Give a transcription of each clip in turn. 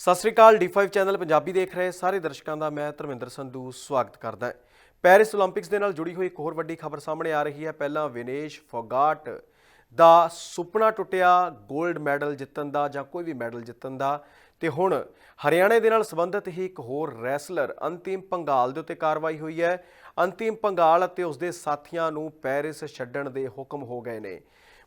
ਸਤਿ ਸ੍ਰੀ ਅਕਾਲ D5 channel Punjabi ਦੇਖ ਰਹੇ ਸਾਰੇ ਦਰਸ਼ਕਾਂ ਦਾ ਮੈਂ ਧਰਮਿੰਦਰ ਸੰਧੂ ਸਵਾਗਤ ਕਰਦਾ ਹਾਂ। ਪੈਰਿਸ 올림픽ਸ ਦੇ ਨਾਲ ਜੁੜੀ ਹੋਈ ਇੱਕ ਹੋਰ ਵੱਡੀ ਖਬਰ ਸਾਹਮਣੇ ਆ ਰਹੀ ਹੈ। ਪਹਿਲਾਂ ਵਿਨੇਸ਼ ਫੋਗਾਟ ਦਾ ਸੁਪਨਾ ਟੁੱਟਿਆ 골ਡ ਮੈਡਲ ਜਿੱਤਣ ਦਾ ਜਾਂ ਕੋਈ ਵੀ ਮੈਡਲ ਜਿੱਤਣ ਦਾ। ਤੇ ਹੁਣ ਹਰਿਆਣੇ ਦੇ ਨਾਲ ਸੰਬੰਧਿਤ ਹੀ ਇੱਕ ਹੋਰ ਰੈਸਲਰ ਅੰਤਿਮ ਪੰਗਾਲ ਦੇ ਉੱਤੇ ਕਾਰਵਾਈ ਹੋਈ ਹੈ। ਅੰਤਿਮ ਪੰਗਾਲ ਅਤੇ ਉਸ ਦੇ ਸਾਥੀਆਂ ਨੂੰ ਪੈਰਿਸ ਛੱਡਣ ਦੇ ਹੁਕਮ ਹੋ ਗਏ ਨੇ।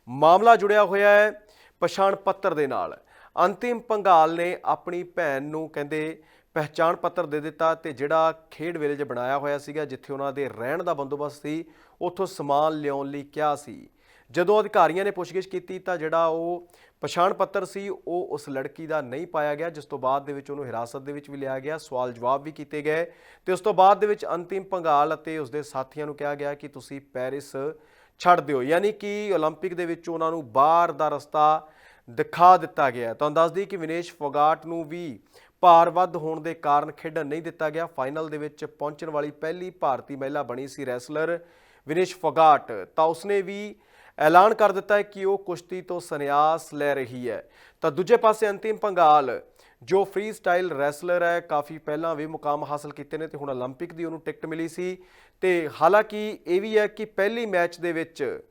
ਮਾਮਲਾ ਜੁੜਿਆ ਹੋਇਆ ਹੈ ਪਛਾਣ ਪੱਤਰ ਦੇ ਨਾਲ। ਅੰਤਿਮ ਪੰਗਾਲ ਨੇ ਆਪਣੀ ਭੈਣ ਨੂੰ ਕਹਿੰਦੇ ਪਹਿਚਾਣ ਪੱਤਰ ਦੇ ਦਿੱਤਾ ਤੇ ਜਿਹੜਾ ਖੇਡ ਵਿਲੇਜ ਬਣਾਇਆ ਹੋਇਆ ਸੀਗਾ ਜਿੱਥੇ ਉਹਨਾਂ ਦੇ ਰਹਿਣ ਦਾ ਬੰਦੋਬਸਤ ਸੀ ਉੱਥੋਂ ਸਮਾਨ ਲਿਆਉਣ ਲਈ ਕਿਹਾ ਸੀ ਜਦੋਂ ਅਧਿਕਾਰੀਆਂ ਨੇ ਪੁੱਛਗਿੱਛ ਕੀਤੀ ਤਾਂ ਜਿਹੜਾ ਉਹ ਪਛਾਣ ਪੱਤਰ ਸੀ ਉਹ ਉਸ ਲੜਕੀ ਦਾ ਨਹੀਂ ਪਾਇਆ ਗਿਆ ਜਿਸ ਤੋਂ ਬਾਅਦ ਦੇ ਵਿੱਚ ਉਹਨੂੰ ਹਿਰਾਸਤ ਦੇ ਵਿੱਚ ਵੀ ਲਿਆ ਗਿਆ ਸਵਾਲ ਜਵਾਬ ਵੀ ਕੀਤੇ ਗਏ ਤੇ ਉਸ ਤੋਂ ਬਾਅਦ ਦੇ ਵਿੱਚ ਅੰਤਿਮ ਪੰਗਾਲ ਅਤੇ ਉਸਦੇ ਸਾਥੀਆਂ ਨੂੰ ਕਿਹਾ ਗਿਆ ਕਿ ਤੁਸੀਂ ਪੈਰਿਸ ਛੱਡ ਦਿਓ ਯਾਨੀ ਕਿ 올림픽 ਦੇ ਵਿੱਚ ਉਹਨਾਂ ਨੂੰ ਬਾਹਰ ਦਾ ਰਸਤਾ ਦਿਖਾ ਦਿੱਤਾ ਗਿਆ ਹੈ। ਤੁਹਾਨੂੰ ਦੱਸ ਦਈਏ ਕਿ ਵਿਨੇਸ਼ ਫੋਗਾਟ ਨੂੰ ਵੀ ਭਾਰ ਵੱਧ ਹੋਣ ਦੇ ਕਾਰਨ ਖੇਡਣ ਨਹੀਂ ਦਿੱਤਾ ਗਿਆ ਫਾਈਨਲ ਦੇ ਵਿੱਚ ਪਹੁੰਚਣ ਵਾਲੀ ਪਹਿਲੀ ਭਾਰਤੀ ਮਹਿਲਾ ਬਣੀ ਸੀ ਰੈਸਲਰ ਵਿਨੇਸ਼ ਫੋਗਾਟ ਤਾਂ ਉਸਨੇ ਵੀ ਐਲਾਨ ਕਰ ਦਿੱਤਾ ਹੈ ਕਿ ਉਹ ਕੁਸ਼ਤੀ ਤੋਂ ਸੰਨਿਆਸ ਲੈ ਰਹੀ ਹੈ ਤਾਂ ਦੂਜੇ ਪਾਸੇ ਅੰਤਿਮ ਪੰਗਾਲ ਜੋ ਫ੍ਰੀ ਸਟਾਈਲ ਰੈਸਲਰ ਹੈ ਕਾਫੀ ਪਹਿਲਾਂ ਵੀ ਮੁਕਾਮ ਹਾਸਲ ਕੀਤੇ ਨੇ ਤੇ ਹੁਣ 올림픽 ਦੀ ਉਹਨੂੰ ਟਿਕਟ ਮਿਲੀ ਸੀ ਤੇ ਹਾਲਾਂਕਿ ਇਹ ਵੀ ਹੈ ਕਿ ਪਹਿਲੀ ਮੈਚ ਦੇ ਵਿੱਚ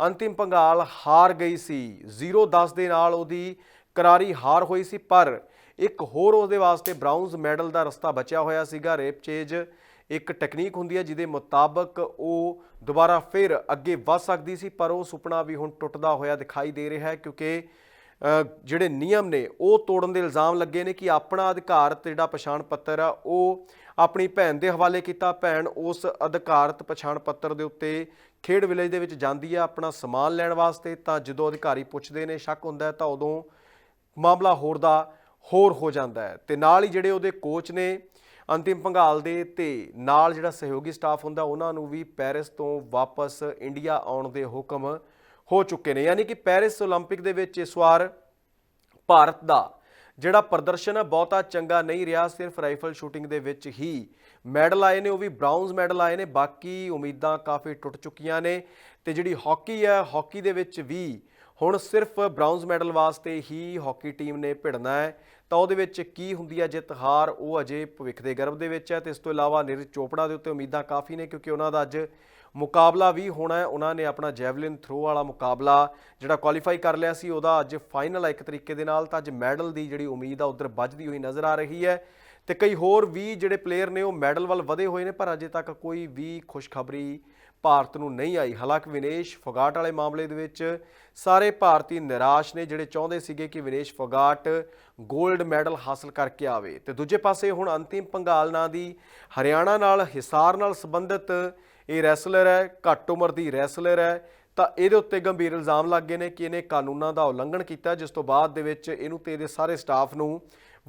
ਅੰਤਿਮ ਪੰਗਾਲ ਹਾਰ ਗਈ ਸੀ। 0-10 ਦੇ ਨਾਲ ਉਹਦੀ ਕਰਾਰੀ ਹਾਰ ਹੋਈ ਸੀ, ਪਰ ਇੱਕ ਹੋਰ ਉਹਦੇ ਵਾਸਤੇ ਬ੍ਰਾਊਨਜ਼ ਮੈਡਲ ਦਾ ਰਸਤਾ ਬਚਿਆ ਹੋਇਆ ਸੀਗਾ। ਰੇਪ ਚੇਜ ਇੱਕ ਟੈਕਨੀਕ ਹੁੰਦੀ ਹੈ, ਜਿਹਦੇ ਮੁਤਾਬਕ ਉਹ ਦੁਬਾਰਾ ਫਿਰ ਅੱਗੇ ਵੱਧ ਸਕਦੀ ਸੀ, ਪਰ ਉਹ ਸੁਪਨਾ ਵੀ ਹੁਣ ਟੁੱਟਦਾ ਹੋਇਆ ਦਿਖਾਈ ਦੇ ਰਿਹਾ ਹੈ, ਕਿਉਂਕਿ ਜਿਹੜੇ ਨਿਯਮ ਨੇ, ਉਹ ਤੋੜਨ ਦੇ ਇਲਜ਼ਾਮ ਲੱਗੇ ਨੇ ਕਿ ਆਪਣਾ ਅਧਿਕਾਰਤ ਜਿਹੜਾ ਪਛਾਣ ਪੱਤਰ ਆ, ਉਹ ਆਪਣੀ ਭੈਣ ਦੇ ਹਵਾਲੇ ਕੀਤਾ। ਭੈਣ ਉਸ ਅਧਿਕਾਰਤ ਪਛਾਣ ਪੱਤਰ ਦੇ ਉੱਤੇ ਖੇਡ ਵਿਲੇਜ ਦੇ ਵਿੱਚ ਜਾਂਦੀ ਆ ਆਪਣਾ ਸਮਾਨ ਲੈਣ ਵਾਸਤੇ ਤਾਂ ਜਦੋਂ ਅਧਿਕਾਰੀ ਪੁੱਛਦੇ ਨੇ ਸ਼ੱਕ ਹੁੰਦਾ ਹੈ ਤਾਂ ਉਦੋਂ ਮਾਮਲਾ ਹੋਰ ਦਾ ਹੋਰ ਹੋ ਜਾਂਦਾ ਹੈ ਤੇ ਨਾਲ ਹੀ ਜਿਹੜੇ ਉਹਦੇ ਕੋਚ ਨੇ ਅੰਤਿਮ ਪੰਗਾਲ ਦੇ ਤੇ ਨਾਲ ਜਿਹੜਾ ਸਹਿਯੋਗੀ ਸਟਾਫ ਹੁੰਦਾ ਉਹਨਾਂ ਨੂੰ ਵੀ ਪੈਰਿਸ ਤੋਂ ਵਾਪਸ ਇੰਡੀਆ ਆਉਣ ਦੇ ਹੁਕਮ ਹੋ ਚੁੱਕੇ ਨੇ ਯਾਨੀ ਕਿ ਪੈਰਿਸ 올림픽 ਦੇ ਵਿੱਚ ਇਸ ਵਾਰ ਭਾਰਤ ਦਾ ਜਿਹੜਾ ਪ੍ਰਦਰਸ਼ਨ ਹੈ ਬਹੁਤਾ ਚੰਗਾ ਨਹੀਂ ਰਿਹਾ ਸਿਰਫ ਰਾਈਫਲ ਸ਼ੂਟਿੰਗ ਦੇ ਵਿੱਚ ਹੀ ਮੈਡਲ ਆਏ ਨੇ, ਉਹ ਵੀ ਬ੍ਰਾਊਨਜ਼ ਮੈਡਲ ਆਏ ਨੇ, ਬਾਕੀ ਉਮੀਦਾਂ ਕਾਫੀ ਟੁੱਟ ਚੁੱਕੀਆਂ ਨੇ ਤੇ ਜਿਹੜੀ ਹਾਕੀ ਹੈ, ਹਾਕੀ ਦੇ ਵਿੱਚ ਵੀ ਹੁਣ ਸਿਰਫ ਬ੍ਰਾਊਨਜ਼ ਮੈਡਲ ਵਾਸਤੇ ਹੀ ਹਾਕੀ ਟੀਮ ਨੇ ਭਿੜਨਾ ਹੈ। ਤਾਂ ਉਹਦੇ ਵਿੱਚ ਕੀ ਹੁੰਦੀ ਹੈ ਜਿੱਤ ਹਾਰ, ਉਹ ਅਜੇ ਭਵਿੱਖ ਦੇ ਗਰਭ ਦੇ ਵਿੱਚ ਹੈ ਤੇ ਇਸ ਤੋਂ ਇਲਾਵਾ ਨੀਰਜ ਚੋਪੜਾ ਦੇ ਉੱਤੇ ਉਮੀਦਾਂ ਕਾਫੀ ਨੇ ਕਿਉਂਕਿ ਉਹਨਾਂ ਦਾ ਅੱਜ ਮੁਕਾਬਲਾ ਵੀ ਹੋਣਾ ਹੈ। ਉਹਨਾਂ ਨੇ ਆਪਣਾ ਜੈਵਲਿਨ ਥਰੋ ਵਾਲਾ ਮੁਕਾਬਲਾ ਜਿਹੜਾ ਕੁਆਲੀਫਾਈ ਕਰ ਲਿਆ ਸੀ, ਉਹਦਾ ਅੱਜ ਫਾਈਨਲ ਹੈ ਇੱਕ ਤਰੀਕੇ ਦੇ ਨਾਲ। ਤਾਂ ਅੱਜ ਮੈਡਲ ਦੀ ਜਿਹੜੀ ਉਮੀਦ ਆ, ਉਧਰ ਵੱਜਦੀ ਹੋਈ ਨਜ਼ਰ ਆ ਰਹੀ ਹੈ। ਤੇ ਕਈ ਹੋਰ ਵੀ ਜਿਹੜੇ ਪਲੇਅਰ ਨੇ ਉਹ ਮੈਡਲ ਵੱਲ ਵਧੇ ਹੋਏ ਨੇ, ਪਰ ਅਜੇ ਤੱਕ ਕੋਈ ਵੀ ਖੁਸ਼ਖਬਰੀ ਭਾਰਤ ਨੂੰ ਨਹੀਂ ਆਈ। ਹਾਲਾਂਕਿ ਵਿਨੇਸ਼ ਫੋਗਾਟ ਵਾਲੇ ਮਾਮਲੇ ਦੇ ਵਿੱਚ ਸਾਰੇ ਭਾਰਤੀ ਨਿਰਾਸ਼ ਨੇ ਜਿਹੜੇ ਚਾਹੁੰਦੇ ਸੀਗੇ ਕਿ ਵਿਨੇਸ਼ ਫੋਗਾਟ 골ਡ ਮੈਡਲ ਹਾਸਲ ਕਰਕੇ ਆਵੇ। ਤੇ ਦੂਜੇ ਪਾਸੇ ਹੁਣ ਅੰਤਿਮ ਪੰਗਾਲ ਨਾਂ ਦੀ ਹਰਿਆਣਾ ਨਾਲ ਹਿਸਾਰ ਨਾਲ ਸੰਬੰਧਿਤ ਇਹ ਰੈਸਲਰ ਹੈ, ਘੱਟ ਉਮਰ ਦੀ ਰੈਸਲਰ ਹੈ, ਤਾਂ ਇਹਦੇ ਉੱਤੇ ਗੰਭੀਰ ਇਲਜ਼ਾਮ ਲੱਗੇ ਨੇ ਕਿ ਇਹਨੇ ਕਾਨੂੰਨਾਂ ਦਾ ਉਲੰਘਣ ਕੀਤਾ, ਜਿਸ ਤੋਂ ਬਾਅਦ ਦੇ ਵਿੱਚ ਇਹਨੂੰ ਤੇ ਇਹਦੇ ਸਾਰੇ ਸਟਾਫ ਨੂੰ